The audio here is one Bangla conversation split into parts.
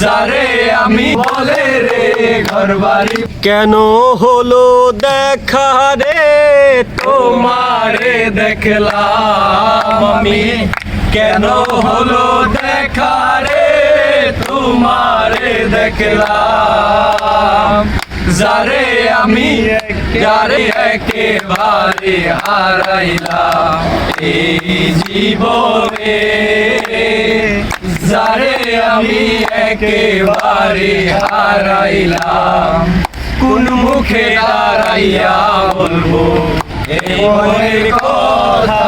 যারে আমি বলে রে ঘর বাড়ি কেন হলো দেখা রে? তোমারে দেখলাম আমি। কেন হলো দেখা রে? তোমারে দেখলাম। যারে আমি যারে একেবারে হারাইলাম এই জীবনে। যারে আমি একেবারে হারাইলাম। কোন মুখে দাঁড়াইয়া বলব মনের কথা।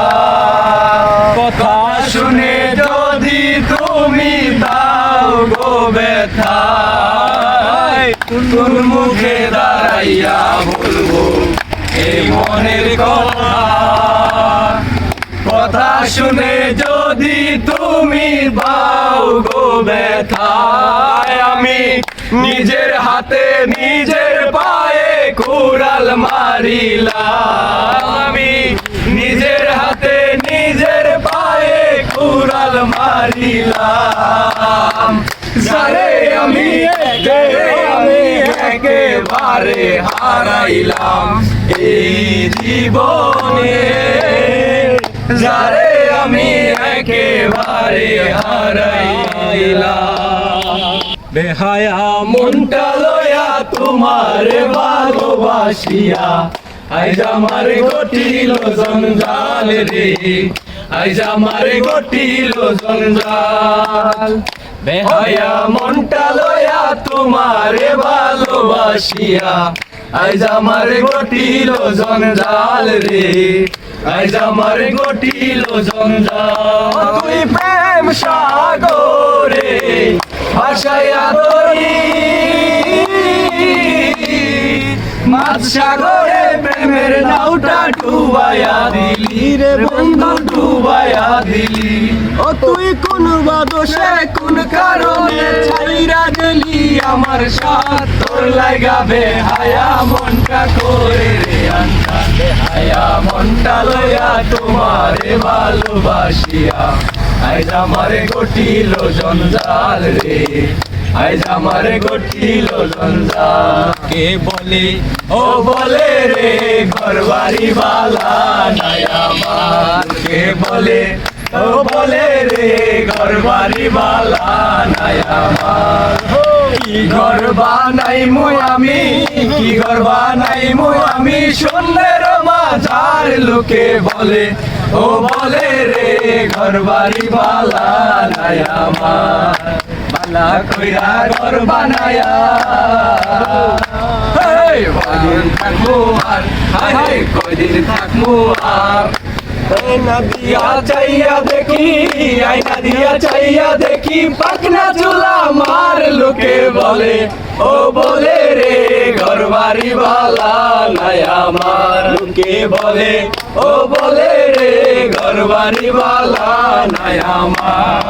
কথা শুনে যদি তুমি দাও গো ব্যথা, কোন মুখে দাঁড়াইয়া বলব এই মনের কথা। কথা শুনে যদি তুমি গো ব্যথায় আমি। নিজের হাতে, নিজের পায়ে কুড়াল মারিলাম আমি। নিজের হাতে, নিজের পায়ে কুড়াল মারিলাম। যারে আমি আমি একেবারে হারাইলাম। এই জীবনে যারে একেবারে হারাইলাম বেহায়া মনটা লয়া তোমার ভালোবাসিয়া। আইজ আমার গটিল জঞ্জাল রে। আইজ আমার গটিল জঞ্জাল। বেহায়া মনটা লয়া তোমার ভালোবাসিয়া। আইজ আমার গটিল জঞ্জাল রে। আইজ আমার গটিল জঞ্জাল। তুই প্রেম সাগরে ভাসাইয়া তরি মাছ সাগরে প্রেমের নাউটা ডুবাইয়া দিলি রে বন্ধু, ডুবাইয়া দিলি। ও তুই কোন বাদশে কোন কারণে ছাইরা দিলি আমার সাথ? তোর লাগাবে হায়া মনটা করে রে আন্তা হায়া মনটা লয়া তোমারে ভালোবাসিয়া। আইজ আমারে গটিল জঞ্জাল রে। আইজ আমারে গটিল জঞ্জাল। কে বলে? ও বলে রে ঘর বাড়ি বালা নাই আমার। কে বলে? ও বলে রে ঘর বাড়ি বালা নাই আমার। কি ঘর বানাই মুই আমি? কি ঘর বানাই মুই আমি সুন্দর মাঝার লোকে বলে, ও বলে রে ঘর বাড়ি বালা আমার। বালা কইরা ঘর বানায়া। কদিন থাকব আর হাই থাকব আর। আয়না দিয়া চাইয়া দেখি আয়না দিয়া চাইয়া দেখি পাকনা চুলা মার লোকে বলে। ও বলে রে ঘর বাড়ি বালা নাই আমার। লোকে বলে, ও বলে রে ঘর বাড়ি বালা নাই আমার।